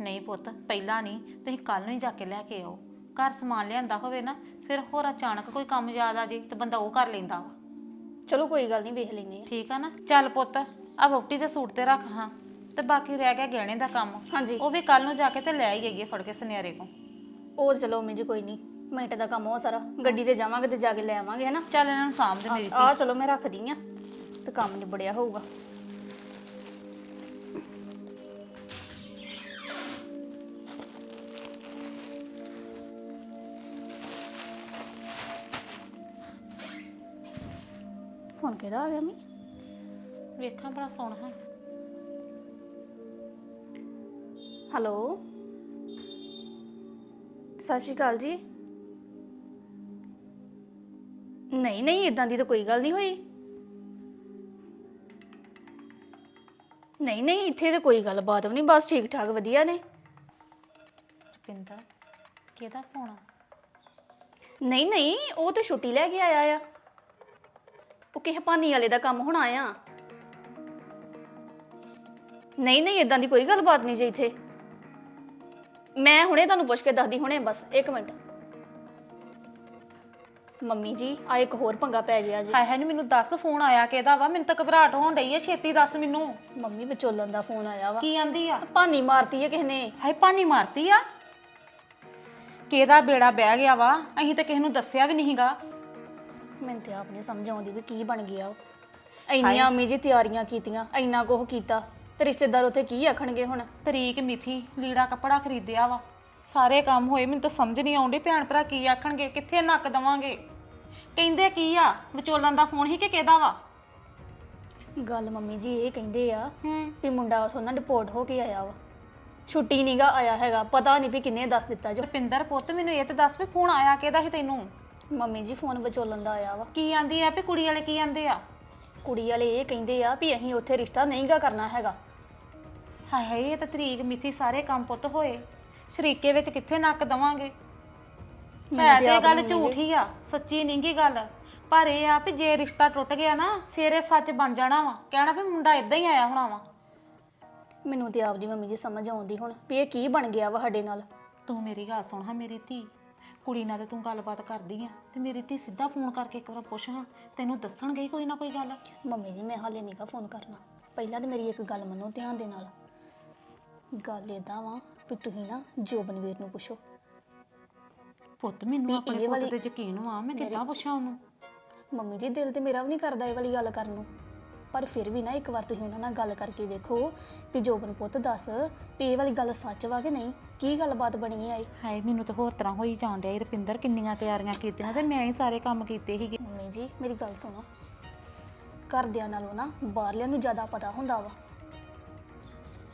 ਨਹੀਂ ਪੁੱਤ ਪਹਿਲਾਂ ਨਹੀਂ ਤੁਸੀਂ ਕੱਲ ਨੂੰ ਹੀ ਜਾ ਕੇ ਲੈ ਕੇ ਆਓ। ਘਰ ਸਮਾਨ ਲਿਆਂਦਾ ਹੋਵੇ ਨਾ ਫਿਰ ਹੋਰ ਅਚਾਨਕ ਕੋਈ ਕੰਮ ਯਾਦ ਆ ਜੇ ਤੇ ਬੰਦਾ ਉਹ ਕਰ ਲੈਂਦਾ ਵਾ। ਚਲੋ ਕੋਈ ਗੱਲ ਨਹੀਂ ਵੇਖ ਲੈਨੇ ਆ ਠੀਕ ਆ ਨਾ? ਚੱਲ ਪੁੱਤ। ਆ ਵੋਟੀ ਦੇ ਸੂਟ ਤੇ ਰੱਖ ਹਾਂ। ਤੇ ਬਾਕੀ ਰਹਿ ਗਿਆ ਗਹਿਣੇ ਦਾ ਕੰਮ। ਹਾਂਜੀ। ਉਹ ਵੀ ਕੱਲ ਨੂੰ ਜਾ ਕੇ ਤੇ ਲੈ ਹੀ ਆਈਏ ਫੜ ਕੇ ਸੁਨਿਆਰੇ ਕੋ ਉਹ ਚਲੋ ਅਮੀ ਜੀ ਕੋਈ ਨਹੀਂ। ਮਿੰਟ ਦਾ ਕੰਮ ਹੋ ਸਾਰਾ। ਗੱਡੀ ਤੇ ਜਾਵਾਂਗੇ ਤੇ ਜਾ ਕੇ ਲੈ ਆਵਾਂਗੇ ਹੈਨਾ? ਚੱਲ ਇਹਨਾਂ ਨੂੰ ਸਾਂਭ ਦੇ ਮੇਰੀ ਆ ਚਲੋ ਮੈਂ ਰੱਖਦੀ ਆ ਤੇ ਕੰਮ ਨਿਬੜਿਆ ਹੋਊਗਾ। ਫੋਨ ਕਿਹਦਾ ਆ ਗਿਆ ਮੈਂ ਵੇਖਾਂ ਬੜਾ ਸੋਹਣਾ ਹਾਂ। ਹੈਲੋ। ਸਤਿ ਸ਼੍ਰੀ ਅਕਾਲ ਜੀ। ਨਹੀਂ ਨਹੀਂ ਇਦਾਂ ਦੀ ਤਾਂ ਕੋਈ ਗੱਲ ਨਹੀਂ ਹੋਈ। ਨਹੀਂ ਨਹੀਂ ਇੱਥੇ ਤਾਂ ਕੋਈ ਗੱਲ ਬਾਤ ਵੀ ਨਹੀਂ ਬਸ ਠੀਕ ਠਾਕ ਵਧੀਆ ਨੇ। ਰੁਪਿੰਦਰ ਕਿਹਦਾ ਫੋਨ ਆ? ਨਹੀਂ ਨਹੀਂ ਉਹ ਤੇ ਛੁੱਟੀ ਲੈ ਕੇ ਆਇਆ ਆ। ਉਹ ਕਿਸੇ ਭਾਨੀ ਵਾਲੇ ਦਾ ਕੰਮ ਹੁਣ ਆਇਆ। ਨਹੀਂ ਨਹੀਂ ਇਦਾਂ ਦੀ ਕੋਈ ਗੱਲਬਾਤ ਨਹੀਂ ਜੀ ਇੱਥੇ। ਮੈਂ ਹੁਣੇ ਤੁਹਾਨੂੰ ਪੁੱਛ ਕੇ ਦੱਸਦੀ ਹੁਣੇ ਬਸ 1 ਮਿੰਟ। ਮੰਮੀ ਜੀ ਆ ਇੱਕ ਹੋਰ ਪੰਗਾ ਪੈ ਗਿਆ ਜੀ। ਹਾਏ ਹਾਏ ਨੀ ਮੈਨੂੰ ਦੱਸ ਫੋਨ ਆਇਆ ਕਿਹਦਾ ਵਾ? ਮੈਨੂੰ ਤਾਂ ਘਬਰਾਹਟ ਹੋਣ ਡਈ ਆ ਛੇਤੀ ਦੱਸ ਮੈਨੂੰ। ਮੰਮੀ ਵਿਚੋਲਨ ਦਾ ਫੋਨ ਆਇਆ ਵਾ। ਕੀ ਆਂਦੀ ਆ? ਭਾਨੀ ਮਾਰਤੀ ਹੈ ਕਿਸ ਨੇ। ਹਾਏ ਪਾਣੀ ਮਾਰਤੀ ਆ? ਕਿਹਦਾ ਬੇੜਾ ਬਹਿ ਗਿਆ ਵਾ? ਅਸੀਂ ਤਾਂ ਕਿਸੇ ਨੂੰ ਦੱਸਿਆ ਵੀ ਨਹੀਂਗਾ। ਮੈਨੂੰ ਤੇ ਆਪ ਨਹੀਂ ਸਮਝ ਆਉਂਦੀ ਵੀ ਕੀ ਬਣ ਗਿਆ ਉਹ ਇੰਨੀਆਂ ਅੰਮੀ ਜੀ ਤਿਆਰੀਆਂ ਕੀਤੀਆਂ ਇੰਨਾ ਕੁਝ ਕੀਤਾ। ਤੇ ਰਿਸ਼ਤੇਦਾਰ ਉੱਥੇ ਕੀ ਆਖਣਗੇ ਹੁਣ? ਤਰੀਕ ਮਿਥੀ ਲੀੜਾ ਕੱਪੜਾ ਖਰੀਦਿਆ ਵਾ। ਸਾਰੇ ਕੰਮ ਹੋਏ ਮੈਨੂੰ ਤਾਂ ਸਮਝ ਨਹੀਂ ਆਉਂਦੀ ਭੈਣ ਭਰਾ ਕੀ ਆਖਣਗੇ ਕਿੱਥੇ ਨੱਕ ਦਵਾਂਗੇ? ਕਹਿੰਦੇ ਕੀ ਆ? ਵਿਚੋਲਨ ਦਾ ਫੋਨ ਹੀ ਕਿ ਕਿਹਦਾ ਵਾ? ਗੱਲ ਮੰਮੀ ਜੀ ਇਹ ਕਹਿੰਦੇ ਆ ਹੂੰ। ਵੀ ਮੁੰਡਾ ਉਥੋਂ ਨਾ ਡਿਪੋਰਟ ਹੋ ਕੇ ਆਇਆ ਵਾ। ਛੁੱਟੀ ਨੀਗਾ ਆਇਆ ਹੈਗਾ ਪਤਾ ਨਹੀਂ ਵੀ ਕਿੰਨੇ ਦੱਸ ਦਿੱਤਾ ਜੋ। ਰੁਪਿੰਦਰ ਪੁੱਤ ਮੈਨੂੰ ਇਹ ਤੇ ਦੱਸ ਵੀ ਫੋਨ ਆਇਆ ਕਿਹਦਾ ਸੀ ਤੈਨੂੰ? ਮੰਮੀ ਜੀ ਫੋਨ ਵਿਚੋਲਨ ਦਾ ਆਇਆ ਵਾ। ਕੀ ਆਂਦੀ ਆ ਵੀ ਕੁੜੀ ਵਾਲੇ ਕੀ ਆਂਦੇ ਆ? ਕੁੜੀ ਵਾਲੇ ਇਹ ਕਹਿੰਦੇ ਆ ਵੀ ਅਸੀਂ ਉੱਥੇ ਰਿਸ਼ਤਾ ਨਹੀਂਗਾ ਕਰਨਾ ਹੈਗਾ। ਹਾਏ ਹਾਏ ਇਹ ਤਾਂ ਤਰੀਕ ਮਿਥੀ ਸਾਰੇ ਕੰਮ ਪੁੱਤ ਹੋਏ। ਸ਼ਰੀਕੇ ਵਿੱਚ ਕਿੱਥੇ ਨੱਕ ਦਵਾਂਗੇ? ਹੈ ਤੇ ਗੱਲ ਝੂਠੀ ਆ ਸੱਚੀ ਨਹੀਂਗੀ ਗੱਲ। ਪਰ ਇਹ ਆ ਵੀ ਜੇ ਰਿਸ਼ਤਾ ਟੁੱਟ ਗਿਆ ਨਾ ਫੇਰ ਇਹ ਸੱਚ ਬਣ ਜਾਣਾ ਵਾ। ਕਹਿਣਾ ਵੀ ਮੁੰਡਾ ਇਦਾਂ ਹੀ ਆਇਆ ਹੋਣਾ ਵਾ। ਮੈਨੂੰ ਤੇ ਆਪਦੀ ਮੰਮੀ ਜੀ ਸਮਝ ਆਉਂਦੀ ਹੁਣ ਵੀ ਇਹ ਕੀ ਬਣ ਗਿਆ ਵਾ ਸਾਡੇ ਨਾਲ। ਤੂੰ ਮੇਰੀ ਗੱਲ ਸੁਣ ਹਾਂ ਮੇਰੀ ਧੀ। ਕੁੜੀ ਨਾਲ ਤੇ ਤੂੰ ਗੱਲਬਾਤ ਕਰਦੀ ਆ ਤੇ ਮੇਰੀ ਧੀ ਸਿੱਧਾ ਫੋਨ ਕਰਕੇ ਇੱਕ ਵਾਰ ਪੁੱਛ ਹਾਂ ਤੈਨੂੰ ਦੱਸਣਗੇ ਹੀ ਕੋਈ ਨਾ ਕੋਈ ਗੱਲ? ਮੰਮੀ ਜੀ ਮੈਂ ਹਾਲੇ ਨਹੀਂਗਾ ਫੋਨ ਕਰਨਾ। ਪਹਿਲਾਂ ਤੇ ਮੇਰੀ ਇੱਕ ਗੱਲ ਮੰਨੋ ਧਿਆਨ ਦੇ ਨਾਲ। ਗੱਲ ਏਦਾਂ ਵਾ ਵੀ ਤੁਸੀਂ ਨਾ ਜੋਬਨਵੀਰ ਨੂੰ ਪੁੱਛੋ। ਪੁੱਤ ਮੈਨੂੰ ਆਪਣੇ ਪੁੱਤ ਤੇ ਯਕੀਨ ਵਾ ਮੈਂ ਕਿੱਦਾਂ ਪੁੱਛਾਂ ਉਹਨੂੰ? ਮੰਮੀ ਜੀ ਦਿਲ ਤੇ ਮੇਰਾ ਵੀ ਨਹੀਂ ਕਰਦਾ ਇਹ ਵਾਲੀ ਗੱਲ ਕਰਨ ਨੂੰ। ਪਰ ਫਿਰ ਵੀ ਨਾ ਇੱਕ ਵਾਰ ਤੁਸੀਂ ਉਹਨਾਂ ਨਾਲ ਗੱਲ ਕਰਕੇ ਵੇਖੋ ਵੀ ਜੋਬਨ ਪੁੱਤ ਦੱਸ ਵੀ ਇਹ ਵਾਲੀ ਗੱਲ ਸੱਚ ਵਾ ਕਿ ਨਹੀਂ? ਕੀ ਗੱਲਬਾਤ ਬਣੀ ਆ ਇਹ? ਹਾਏ ਮੈਨੂੰ ਤਾਂ ਹੋਰ ਤਰ੍ਹਾਂ ਹੋਈ ਜਾਣ ਡਿਆ ਰੁਪਿੰਦਰ ਕਿੰਨੀਆਂ ਤਿਆਰੀਆਂ ਕੀਤੀਆਂ ਤੇ ਮੈਂ ਹੀ ਸਾਰੇ ਕੰਮ ਕੀਤੇ ਸੀਗੇ। ਮੰਮੀ ਜੀ ਮੇਰੀ ਗੱਲ ਸੁਣੋ। ਘਰਦਿਆਂ ਨਾਲੋਂ ਨਾ ਬਾਹਰਲਿਆਂ ਨੂੰ ਜ਼ਿਆਦਾ ਪਤਾ ਹੁੰਦਾ ਵਾ।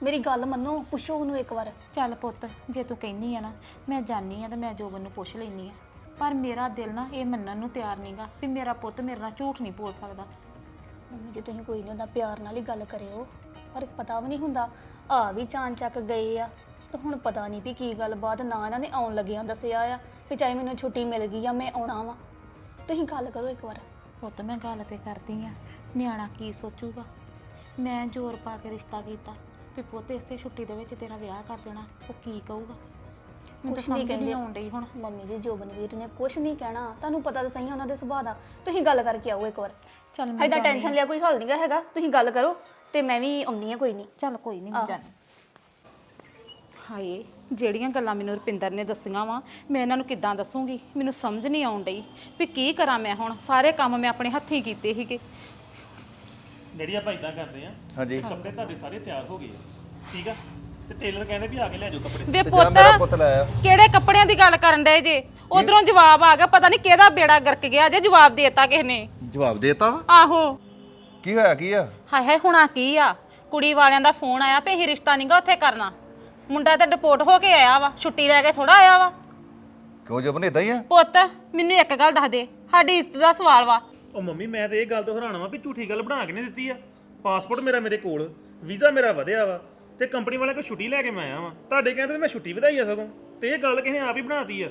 ਮੇਰੀ ਗੱਲ ਮੰਨੋ ਪੁੱਛੋ ਉਹਨੂੰ ਇੱਕ ਵਾਰ। ਚੱਲ ਪੁੱਤ ਜੇ ਤੂੰ ਕਹਿੰਨੀ ਆ ਨਾ ਮੈਂ ਜਾਣੀ ਆ ਤੇ ਮੈਂ ਜੋਬਨ ਨੂੰ ਪੁੱਛ ਲੈਣੀ ਆ। ਪਰ ਮੇਰਾ ਦਿਲ ਨਾ ਇਹ ਮੰਨਣ ਨੂੰ ਤਿਆਰ ਨਹੀਂਗਾ ਵੀ ਮੇਰਾ ਪੁੱਤ ਮੇਰੇ ਨਾਲ ਝੂਠ ਨਹੀਂ ਬੋਲ ਸਕਦਾ। ਮੰਮੀ ਜੀ ਤੁਸੀਂ ਕੋਈ ਨਹੀਂ ਹੁੰਦਾ ਪਿਆਰ ਨਾਲ ਹੀ ਗੱਲ ਕਰਿਓ ਪਰ ਪਤਾ ਵੀ ਨਹੀਂ ਹੁੰਦਾ ਆ ਵੀ ਚਾਨ ਚੱਕ ਗਏ ਆ। ਤੇ ਹੁਣ ਪਤਾ ਨਹੀਂ ਵੀ ਕੀ ਗੱਲਬਾਤ ਨਾ ਇਹਨਾਂ ਨੇ ਆਉਣ ਲੱਗਿਆਂ ਦੱਸਿਆ ਆ ਵੀ ਚਾਹੇ ਮੈਨੂੰ ਛੁੱਟੀ ਮਿਲ ਗਈ ਆ ਮੈਂ ਆਉਣਾ ਵਾ। ਤੁਸੀਂ ਗੱਲ ਕਰੋ ਇੱਕ ਵਾਰ। ਪੁੱਤ ਮੈਂ ਗੱਲ ਤੇ ਕਰਦੀ ਆ। ਨਿਆਣਾ ਕੀ ਸੋਚੂਗਾ? ਮੈਂ ਜ਼ੋਰ ਪਾ ਕੇ ਰਿਸ਼ਤਾ ਕੀਤਾ। ਵੀ ਪੁੱਤ ਇਸੇ ਛੁੱਟੀ ਦੇ ਵਿੱਚ ਤੇਰਾ ਵਿਆਹ ਕਰ ਦੇਣਾ ਉਹ ਕੀ ਕਹੂਗਾ? ਮੈਨੂੰ ਤਾਂ ਕੁਛ ਨਹੀਂ ਸਮਝ ਨਹੀਂ ਕਹਿੰਦੇ। ਆਉਣ ਡਈ ਹੁਣ। ਮੰਮੀ ਜੀ ਜੋਬਨਵੀਰ ਨੇ ਕੁਝ ਨਹੀਂ ਕਹਿਣਾ। ਤੁਹਾਨੂੰ ਪਤਾ ਤਾਂ ਸਹੀ ਆ ਉਹਨਾਂ ਦੇ ਸੁਭਾਅ ਦਾ। ਤੁਸੀਂ ਗੱਲ ਕਰਕੇ ਆਓ ਇੱਕ ਵਾਰ। ਚੱਲ ਮੈਂ ਜਾਂਦੀ ਟੈਨਸ਼ਨ ਲਿਆ ਕੋਈ ਹੱਲ ਨਹੀਂਗਾ ਹੈਗਾ। ਤੁਸੀਂ ਗੱਲ ਕਰੋ ਤੇ ਮੈਂ ਵੀ ਆਉਣੀ ਆ ਕੋਈ ਨਹੀਂ। ਚੱਲ ਕੋਈ ਨਹੀਂ ਮੈਂ ਜਾਣੀ। ਹਾਏ ਜਿਹੜੀਆਂ ਗੱਲਾਂ ਮੈਨੂੰ ਰੁਪਿੰਦਰ ਨੇ ਦੱਸੀਆਂ ਵਾ ਮੈਂ ਇਹਨਾਂ ਨੂੰ ਕਿੱਦਾਂ ਦੱਸੂਗੀ? ਮੈਨੂੰ ਸਮਝ ਨਹੀਂ ਆਉਣ ਡਈ ਵੀ ਕੀ ਕਰਾਂ ਮੈਂ ਹੁਣ। ਸਾਰੇ ਕੰਮ ਮੈਂ ਆਪਣੇ ਹੱਥੀਂ ਕੀਤੇ ਸੀਗੇ। ਡੈਡੀ ਆਪਾਂ ਇਦਾਂ ਕਰਦੇ ਆ ਹਾਂਜੀ। ਕੱਪੜੇ ਤੁਹਾਡੇ ਸਾਰੇ ਤਿਆਰ ਹੋ ਗਏ ਆ ਠੀਕ ਆ? ਤੇ ਟੇਲਰ ਕਹਿੰਦੇ ਵੀ ਆ ਕੇ ਲੈ ਜਾਓ ਕੱਪੜੇ। ਵੇ ਜਾ ਮੇਰਾ ਪੁੱਤ ਪੁੱਤ ਲੈ ਆ ਕਿਹੜੇ ਕੱਪੜਿਆਂ ਦੀ ਗੱਲ ਕਰਨ ਡਏ ਜੇ? ਉਧਰੋਂ ਜਵਾਬ ਆ ਗਿਆ ਪਤਾ ਨਹੀਂ ਕਿਹਦਾ ਬੇੜਾ ਗਰਕ ਗਿਆ ਜੇ ਜਵਾਬ ਦੇਤਾ ਕਿਸ ਨੇ। ਜਵਾਬ ਦੇਤਾ ਵਾ? ਆਹੋ। ਕੀ ਹੋਇਆ ਕੀ ਆ? ਹਾਏ ਹਾਏ ਹੁਣਾ ਕੀ ਆ? ਕੁੜੀ ਵਾਲਿਆਂ ਦਾ ਫੋਨ ਆਇਆ ਵੀ ਇਹ ਰਿਸ਼ਤਾ ਨਹੀਂਗਾ ਉੱਥੇ ਕਰਨਾ। ਮੁੰਡਾ ਤਾਂ ਡਿਪੋਰਟ ਹੋ ਕੇ ਆਇਆ ਵਾ ਛੁੱਟੀ ਲੈ ਕੇ ਥੋੜਾ ਆਇਆ ਵਾ। ਕਿਉਂ ਜਬਨ ਇਦਾਂ ਹੀ ਆ? ਪੁੱਤ ਮੈਨੂੰ ਇੱਕ ਗੱਲ ਦੱਸ ਦੇ ਸਾਡੀ ਇੱਜ਼ਤ ਦਾ ਸਵਾਲ ਵਾ। ਉਹ ਮੰਮੀ ਮੈਂ ਤੇ ਇਹ ਗੱਲ ਤੋਂ ਹੈਰਾਨ ਵਾਂ ਵੀ ਝੂਠੀ ਗੱਲ ਬਣਾ ਕੇ ਨਹੀਂ ਦਿੱਤੀ ਆ। ਪਾਸਪੋਰਟ ਮੇਰਾ ਮੇਰੇ ਕੋਲ ਵੀਜ਼ਾ ਮੇਰਾ ਵਧਿਆ ਵਾ ਤੇ ਕੰਪਨੀ ਵਾਲਿਆਂ ਕੋਲ ਛੁੱਟੀ ਲੈ ਕੇ ਮੈਂ ਆਇਆ ਵਾਂ ਤੁਹਾਡੇ ਕਹਿੰਦੇ ਵੀ ਮੈਂ ਛੁੱਟੀ ਵਧਾਈ ਆ ਸਗੋਂ ਤੇ ਇਹ ਗੱਲ ਕਿਸੇ ਨੇ ਆਪ ਹੀ ਬਣਾਤੀ ਆ।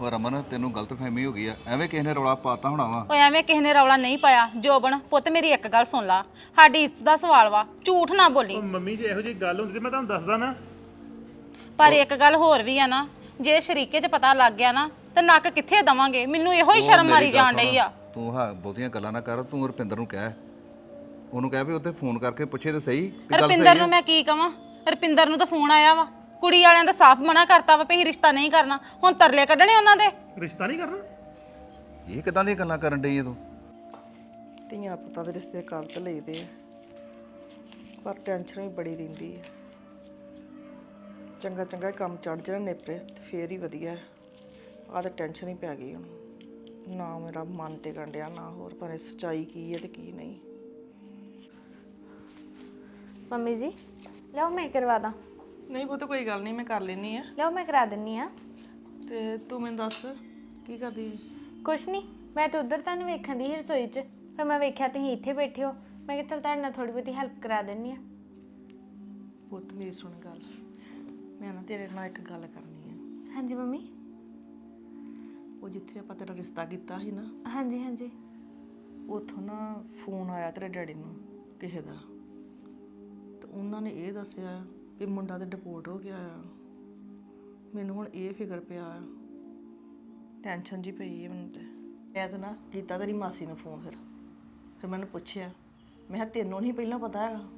ਉਹ ਰਮਨ ਤੈਨੂੰ ਗਲਤਫਹਿਮੀ ਹੋ ਗਈ ਆ। ਐਵੇਂ ਕਿਸੇ ਨੇ ਰੌਲਾ ਪਾਤਾ ਹੋਣਾ ਵਾ? ਓਏ ਐਵੇਂ ਕਿਸੇ ਨੇ ਰੌਲਾ ਨਹੀਂ ਪਾਇਆ। ਜੋਬਨ ਪੁੱਤ ਮੇਰੀ ਇੱਕ ਗੱਲ ਸੁਣ ਲਾ। ਸਾਡੀ ਇੱਜ਼ਤ ਦਾ ਸਵਾਲ ਵਾ ਝੂਠ ਨਾ ਬੋਲੀ। ਉਹ ਮੰਮੀ ਜੇ ਇਹੋ ਜਿਹੀ ਗੱਲ ਹੁੰਦੀ ਤੇ ਮੈਂ ਤੁਹਾਨੂੰ ਦੱਸਦਾ ਨਾ। ਪਰ ਇੱਕ ਗੱਲ ਹੋਰ ਵੀ ਆ ਨਾ ਜੇ ਸ਼ਰੀਕੇ 'ਚ ਪਤਾ ਲੱਗ ਗਿਆ ਨਾ ਤੇ ਨੱਕ ਕਿੱਥੇ ਦਵਾਂਗੇ? ਮੈਨੂੰ ਇਹੋ ਹੀ ਸ਼ਰਮ ਮਾਰੀ ਜਾਣ ਡਈ ਆ। ਤੂੰ ਹਾਂ ਬਹੁਤੀਆਂ ਗੱਲਾਂ ਨਾ ਕਰ ਤੂੰ ਰੁਪਿੰਦਰ ਨੂੰ ਕਹਿ। ਉਹਨੂੰ ਕਹਿ ਵੀ ਉੱਥੇ ਫੋਨ ਕਰਕੇ ਪੁੱਛੇ ਤੇ ਸਹੀ ਵੀ ਗੱਲ ਰਪਿੰਦਰ ਸਹੀ ਨੂੰ ਆ ਮੈਂ ਕੀ ਕਵਾਂ? ਰਪਿੰਦਰ ਨੂੰ ਤਾਂ ਫੋਨ ਆਇਆ ਵਾ। ਕੁੜੀ ਵਾਲਿਆਂ ਦਾ ਸਾਫ਼ ਮਨਾ ਕਰਤਾ ਵਾ ਵੀ ਅਸੀਂ ਰਿਸ਼ਤਾ ਨਹੀਂ ਕਰਨਾ। ਹੁਣ ਤਰਲੇ ਕੱਢਣੇ ਉਹਨਾਂ ਦੇ। ਰਿਸ਼ਤਾ ਨਹੀਂ ਕਰਨਾ? ਇਹ ਕਿਦਾਂ ਦੀਆਂ ਗੱਲਾਂ ਕਰਨ ਡਈ ਆ ਤੂੰ? ਧੀਆਂ ਪੁੱਤਾਂ ਦੇ ਰਿਸ਼ਤੇ ਕਰ ਤੇ ਲਈਦੇ ਆ। ਪਰ ਟੈਨਸ਼ਨ ਵੀ ਬੜੀ ਰਹਿੰਦੀ ਹੈ ਚੰਗਾ ਚੰਗਾ ਕੰਮ ਚੜ ਜਾਣਾ ਨੇਪਰੇ ਤੇ ਫੇਰ ਹੀ ਵਧੀਆ। ਆਹ ਤਾਂ ਟੈਨਸ਼ਨ ਹੀ ਪੈ ਗਈ ਹੁਣ। ਨਾ ਮੇਰਾ ਮਨ ਟਿਕਣ ਡਿਆ ਨਾ ਹੋਰ ਪਰ ਸੱਚਾਈ ਕੀ ਹੈ ਤੇ ਕੀ ਨਹੀਂ। ਮੰਮੀ ਜੀ ਲਓ ਮੈਂ ਕਰਵਾ ਦਾਂ। ਨਹੀਂ ਉਹ ਤਾਂ ਕੋਈ ਗੱਲ ਨਹੀਂ ਮੈਂ ਕਰ ਲੈਣੀ ਆ ਲਓ ਮੈਂ ਕਰਾ ਦਿੰਨੀ ਆ ਤੇ ਤੂੰ ਮੈਨੂੰ ਦੱਸ ਕੀ ਕਰਦੀ ਹੈ? ਕੁਛ ਨਹੀਂ ਮੈਂ ਤਾਂ ਉਧਰ ਤੁਹਾਨੂੰ ਵੇਖਣ ਦੀ ਸੀ ਰਸੋਈ 'ਚ ਫਿਰ ਮੈਂ ਵੇਖਿਆ ਤੁਸੀਂ ਇੱਥੇ ਬੈਠੇ ਹੋ ਮੈਂ ਕਿਹਾ ਚਲ ਤੁਹਾਡੇ ਨਾਲ ਥੋੜੀ ਬਹੁਤੀ ਹੈਲਪ ਕਰਾ ਦਿੰਨੀ ਆ ਪੁੱਤ ਮੇਰੀ ਸੁਣ ਗੱਲ ਮੈਂ ਨਾ ਤੇਰੇ ਨਾਲ ਇੱਕ ਗੱਲ ਕਰਨੀ ਹੈ। ਹਾਂਜੀ ਮੰਮੀ। ਉਹ ਜਿੱਥੇ ਆਪਾਂ ਤੇਰਾ ਰਿਸ਼ਤਾ ਕੀਤਾ ਸੀ ਨਾ ਹਾਂਜੀ ਹਾਂਜੀ। ਉਥੋਂ ਨਾ ਫੋਨ ਆਇਆ ਤੇਰੇ ਡੈਡੀ ਨੂੰ ਕਿਸੇ ਦਾ। ਤੇ ਉਹਨਾਂ ਨੇ ਇਹ ਦੱਸਿਆ ਵੀ ਮੁੰਡਾ ਤੇ ਡਿਪੋਰਟ ਹੋ ਗਿਆ ਆ। ਮੈਨੂੰ ਹੁਣ ਇਹ ਫਿਕਰ ਪਿਆ ਆ। ਟੈਨਸ਼ਨ ਜੀ ਪਈ ਹੈ ਮੈਨੂੰ ਤੇ। ਮੈਂ ਤਾਂ ਨਾ ਕੀਤਾ ਤੇਰੀ ਮਾਸੀ ਨੂੰ ਫੋਨ ਫਿਰ। ਫਿਰ ਮੈਨੂੰ ਪੁੱਛਿਆ ਮੈਂ ਕਿਹਾ ਤੈਨੂੰ ਨਹੀਂ ਪਹਿਲਾਂ ਪਤਾ ਹੈਗਾ?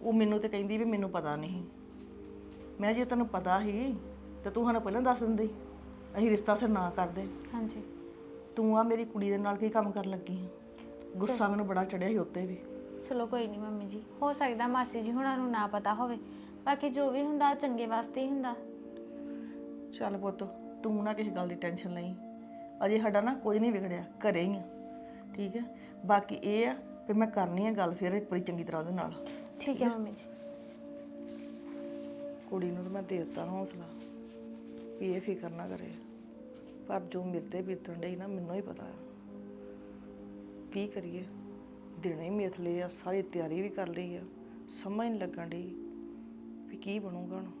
ਉਹ ਮੈਨੂੰ ਤੇ ਕਹਿੰਦੀ ਵੀ ਮੈਨੂੰ ਪਤਾ ਨਹੀਂ। ਮੈਂ ਜੇ ਤੈਨੂੰ ਪਤਾ ਸੀ ਤੇ ਤੂੰ ਸਾਨੂੰ ਪਹਿਲਾਂ ਦੱਸ ਦਿੰਦੀ। ਅਸੀਂ ਰਿਸ਼ਤਾ ਫਿਰ ਨਾ ਕਰਦੇ। ਹਾਂਜੀ। ਤੂੰ ਆ ਮੇਰੀ ਕੁੜੀ ਦੇ ਨਾਲ ਕੀ ਕੰਮ ਕਰਨ ਲੱਗੀ ਹੈ ਗੁੱਸਾ ਮੈਨੂੰ ਬੜਾ ਚੜਿਆ ਸੀ ਉੱਤੇ ਵੀ। ਚਲੋ ਕੋਈ ਨਹੀਂ ਮੰਮੀ ਜੀ ਹੋ ਸਕਦਾ ਮਾਸੀ ਜੀ ਹੁਣਾਂ ਨੂੰ ਨਾ ਪਤਾ ਹੋਵੇ। ਬਾਕੀ ਜੋ ਵੀ ਹੁੰਦਾ ਚੰਗੇ ਵਾਸਤੇ ਹੀ ਹੁੰਦਾ। ਚੱਲ ਪੁੱਤ ਤੂੰ ਨਾ ਕਿਸੇ ਗੱਲ ਦੀ ਟੈਨਸ਼ਨ ਲਈ। ਅਜੇ ਸਾਡਾ ਨਾ ਕੁਝ ਨਹੀਂ ਵਿਗੜਿਆ ਘਰੇ ਹੀ ਆ। ਠੀਕ ਹੈ ਬਾਕੀ ਇਹ ਆ ਕਿ ਮੈਂ ਕਰਨੀ ਆ ਗੱਲ ਫਿਰ ਇੱਕ ਵਾਰੀ ਚੰਗੀ ਤਰ੍ਹਾਂ ਉਹਦੇ ਨਾਲ। ਠੀਕ ਹੈ ਮੰਮੀ ਜੀ। ਕੁੜੀ ਨੂੰ ਤਾਂ ਮੈਂ ਦੇ ਦਿੱਤਾ ਹੌਸਲਾ। ਵੀ ਇਹ ਫਿਕਰ ਨਾ ਕਰੇ। ਪਰ ਜੋ ਮੇਰੇ ਤੇ ਬੀਤਣ ਡਈ ਨਾ, ਮੈਨੂੰ ਹੀ ਪਤਾ। ਆ ਕੀ ਕਰੀਏ? ਦਿਨੇ ਹੀ ਮੇਥ ਲਏ ਆ, ਸਾਰੀ ਤਿਆਰੀ ਵੀ ਕਰ ਲਈ ਆ। ਸਮਝ ਨਹੀਂ ਲੱਗਣ ਡਈ ਵੀ ਕੀ ਬਣੂਗਾ ਹੁਣ।